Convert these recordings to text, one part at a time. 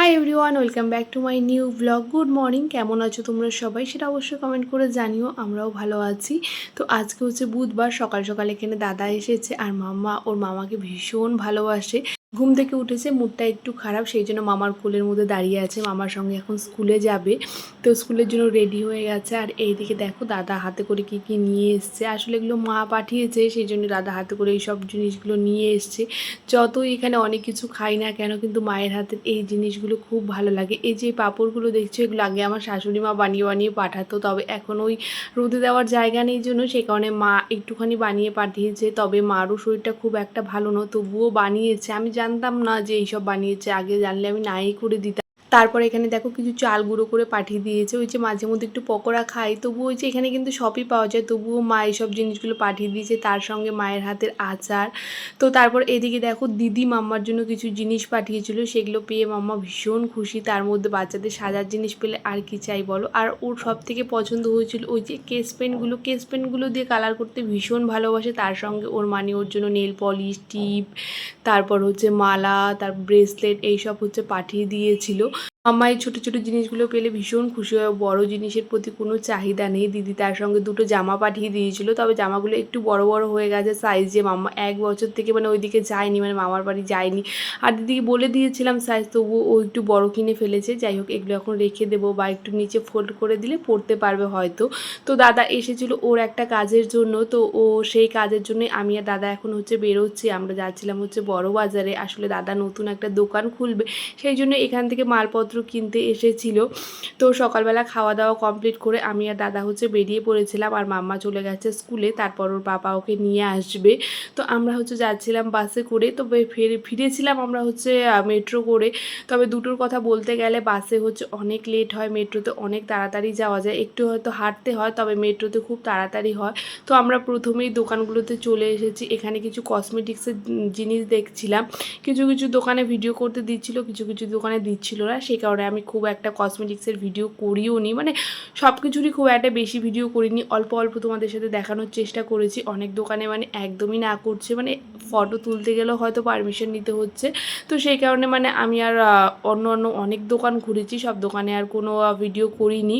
Hi everyone welcome back to my new blog good morning কেমন আছো তোমরা সবাই? সেটা অবশ্যই কমেন্ট করে জানিও, আমরাও ভালো আছি। তো আজকে হচ্ছে বুধবার, সকাল সকাল এখানে দাদা এসেছে আর মামা, ওর মামাকে ভীষণ ভালোবাসে। ঘুম থেকে উঠেছে, মুডটা একটু খারাপ, সেই জন্য মামার কোলের মধ্যে দাঁড়িয়ে আছে। মামার সঙ্গে এখন স্কুলে যাবে, তো স্কুলের জন্য রেডি হয়ে গেছে। আর এইদিকে দেখো, দাদা হাতে করে কি কি নিয়ে এসছে। আসলে এগুলো মা পাঠিয়েছে, সেই জন্য দাদা হাতে করে এই সব জিনিসগুলো নিয়ে এসছে। যতই এখানে অনেক কিছু খাই না কেন, কিন্তু মায়ের হাতের এই জিনিসগুলো খুব ভালো লাগে। এই যে পাপড়গুলো দেখছ, এগুলো আগে আমার শাশুড়ি মা বানিয়ে বানিয়ে পাঠাতো, তবে এখন ওই রোদে দেওয়ার জায়গা নেই জন্য, সে কারণে মা একটুখানি বানিয়ে পাঠিয়েছে। তবে মারও শরীরটা খুব একটা ভালো নয়, তবুও বানিয়েছে। আমি জানতাম না যে এইসব বানিয়েছে আগে জানলে আমি নাই করে দিতাম। তারপর এখানে দেখো কিছু চাল গুঁড়ো করে পাঠিয়ে দিয়েছে। ওই যে মাঝে মধ্যে একটু পকোড়া খাই, তবুও ওই যে এখানে কিন্তু সবই পাওয়া যায়, তবুও মা এইসব জিনিসগুলো পাঠিয়ে দিয়েছে তার সঙ্গে মায়ের হাতের আচার। তো তারপর এদিকে দেখো দিদি মাম্মার জন্য কিছু জিনিস পাঠিয়েছিল, সেগুলো পেয়ে মাম্মা ভীষণ খুশি। তার মধ্যে বাচ্চাদের সাজার জিনিস পেলে আর কি চাই বলো? আর ওর সব থেকে পছন্দ হয়েছিল ওই যে কেস পেনগুলো কেস পেনগুলো দিয়ে কালার করতে ভীষণ ভালোবাসে। তার সঙ্গে ওর মানে ওর জন্য নেল পলিশ টিপ তারপর হচ্ছে মালা, তার ব্রেসলেট এইসব হচ্ছে পাঠিয়ে দিয়েছিল। মাম্মা এই ছোটো ছোটো জিনিসগুলো পেলে ভীষণ খুশি হয়। বড় জিনিসের প্রতি কোনো চাহিদা নেই। দিদি তার সঙ্গে দুটো জামা পাঠিয়ে দিয়েছিল। তবে জামাগুলো একটু বড় বড় হয়ে গেছে সাইজে মাম্মা এক বছর থেকে মানে ওইদিকে যায়নি মানে মামার বাড়ি যায়নি। আর দিদিকে বলে দিয়েছিলাম সাইজ তবুও ও একটু বড় কিনে ফেলেছে। যাই হোক, এগুলো এখন রেখে দেবো বা একটু নিচে ফোল্ড করে দিলে পড়তে পারবে হয়তো। তো দাদা এসেছিল ওর একটা কাজের জন্য। তো ও সেই কাজের জন্য আমি আর দাদা এখন হচ্ছে বেরোচ্ছি। আমরা যাচ্ছিলাম হচ্ছে বড় বাজারে। আসলে দাদা নতুন একটা দোকান খুলবে। সেই জন্য এখান থেকে মালপত্র কিনতে এসেছিল। তো সকালবেলা খাওয়া দাওয়া কমপ্লিট করে আমি আর দাদা হচ্ছে বেরিয়ে পড়েছিলাম আর মাম্মা চলে গেছে স্কুলে তারপর ওর বাবা ওকে নিয়ে আসবে। তো আমরা হচ্ছে যাচ্ছিলাম বাসে করে, তো ফিরে ফিরেছিলাম আমরা হচ্ছে মেট্রো করে। তবে দুটোর কথা বলতে গেলে বাসে হচ্ছে অনেক লেট হয় মেট্রোতে অনেক তাড়াতাড়ি যাওয়া যায়। একটু হয়তো হাঁটতে হয়, তবে মেট্রোতে খুব তাড়াতাড়ি হয়। তো আমরা প্রথমেই দোকানগুলোতে চলে এসেছি। এখানে কিছু কসমেটিক্সের জিনিস দেখছিলাম। কিছু কিছু দোকানে ভিডিও করতে দিচ্ছিল, কিছু কিছু দোকানে দিচ্ছিল না সেই কারণে আমি খুব একটা কসমেটিক্সের ভিডিও করিও নি। মানে সব কিছুরই খুব একটা বেশি ভিডিও করিনি। অল্প অল্প তোমাদের সাথে দেখানোর চেষ্টা করেছি। অনেক দোকানে মানে একদমই না করছে। মানে ফটো তুলতে গেলেও হয়তো পারমিশন নিতে হচ্ছে। তো সেই কারণে মানে আমি আর অন্য অন্য অনেক দোকান ঘুরেছি। সব দোকানে আর কোনো ভিডিও করিনি।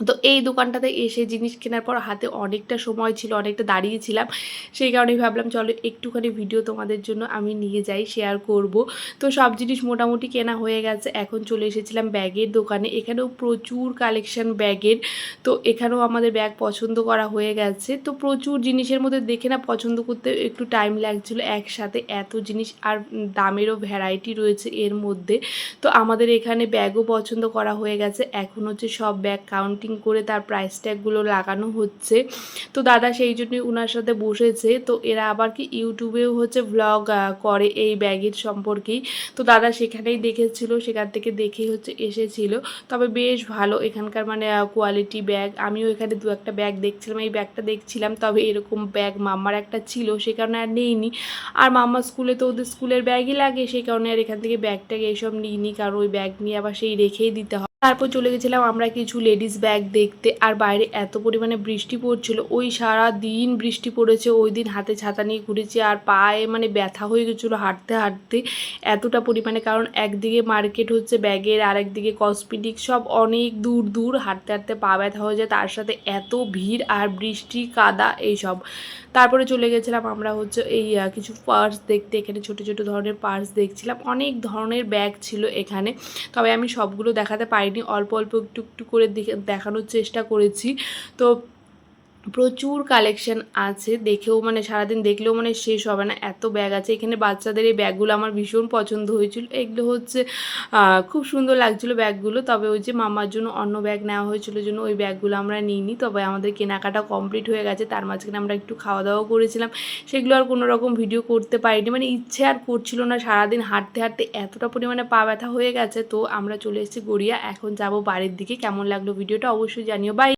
তো এই দোকানটাতে এসে জিনিস কেনার পর হাতে অনেকটা সময় ছিল, অনেকটা দাঁড়িয়েছিলাম সেই কারণেই ভাবলাম, চলো একটুখানি ভিডিও তোমাদের জন্য আমি নিয়ে যাই শেয়ার করব। তো সব জিনিস মোটামুটি কেনা হয়ে গেছে। এখন চলে এসেছিলাম ব্যাগের দোকানে। এখানেও প্রচুর কালেকশন ব্যাগের। তো এখানেও আমাদের ব্যাগ পছন্দ করা হয়ে গেছে। তো প্রচুর জিনিসের মধ্যে দেখে না পছন্দ করতে একটু টাইম লাগছিল একসাথে। এত জিনিস আর দামেরও ভ্যারাইটি রয়েছে এর মধ্যে। তো আমাদের এখানে ব্যাগও পছন্দ করা হয়ে গেছে। এখন হচ্ছে সব ব্যাগ কাউন্টিং করে তার প্রাইস ট্যাগগুলো লাগানো হচ্ছে। তো দাদা সেই জন্যই ওনার সাথে বসেছে। তো এরা আবার কি ইউটিউবেও হচ্ছে ভ্লগ করে এই ব্যাগের সম্পর্কেই। তো দাদা সেখানেই দেখেছিল, সেখান থেকে দেখেই হচ্ছে এসেছিল। তবে বেশ ভালো এখানকার মানে কোয়ালিটি ব্যাগ আমিও এখানে দু একটা ব্যাগ দেখছিলাম। এই ব্যাগটা দেখছিলাম, তবে এরকম ব্যাগ মাম্মার একটা ছিল, সে কারণে আর নেইনি। আর মাম্মা স্কুলে তো ওদের স্কুলের ব্যাগই লাগে সেই কারণে আর এখান থেকে ব্যাগ ট্যাগ এইসব নিইনি। কারণ ওই ব্যাগ নিয়ে আবার সেই রেখেই দিতে হয়। তারপর চলে গেছিলাম আমরা কিছু লেডিস ব্যাগ দেখতে। আর বাইরে এত পরিমাণে বৃষ্টি পড়ছিল। ওই সারা দিন বৃষ্টি পড়েছে, ওই দিন হাতে ছাতা নিয়ে ঘুরেছি আর পায়ে মানে ব্যথা হয়ে গেছিল হাঁটতে হাঁটতে এতটা পরিমাণে। কারণ একদিকে মার্কেট হচ্ছে ব্যাগের আর একদিকে কসমেটিক, সব অনেক দূর দূর হাঁটতে হাঁটতে পা ব্যথা হয়ে যায়। তার সাথে এত ভিড় আর বৃষ্টি, কাদা, এইসব। তারপরে চলে গেছিলাম আমরা হচ্ছে এই কিছু পার্স দেখতে। এখানে ছোট ছোট ধরনের পার্স দেখছিলাম। অনেক ধরনের ব্যাগ ছিল এখানে। তবে আমি সবগুলো দেখাতে পারিনি অল্প অল্প একটু একটু করে দেখানোর চেষ্টা করেছি। তো প্রচুর কালেকশন আছে। দেখেও মানে সারাদিন দেখলেও মানে শেষ হবে না। এত ব্যাগ আছে। এখানে বাচ্চাদের এই ব্যাগগুলো আমার ভীষণ পছন্দ হয়েছিল। এগুলো হচ্ছে খুব সুন্দর লাগছিল ব্যাগগুলো তবে ওই যে মামার জন্য অন্য ব্যাগ নেওয়া হয়েছিল জন্য ওই ব্যাগগুলো আমরা নিইনি। তবে আমাদের কেনাকাটা কমপ্লিট হয়ে গেছে। তার মাঝখানে আমরা একটু খাওয়া দাওয়া করেছিলাম। সেগুলো আর কোনো রকম ভিডিও করতে পারিনি। মানে ইচ্ছে আর করছিল না সারাদিন হাঁটতে হাঁটতে এতটা পরিমাণে পা ব্যথা হয়ে গেছে। তো আমরা চলে এসেছি গড়িয়া। এখন যাব বাড়ির দিকে। কেমন লাগল ভিডিওটা অবশ্যই জানিও। বাই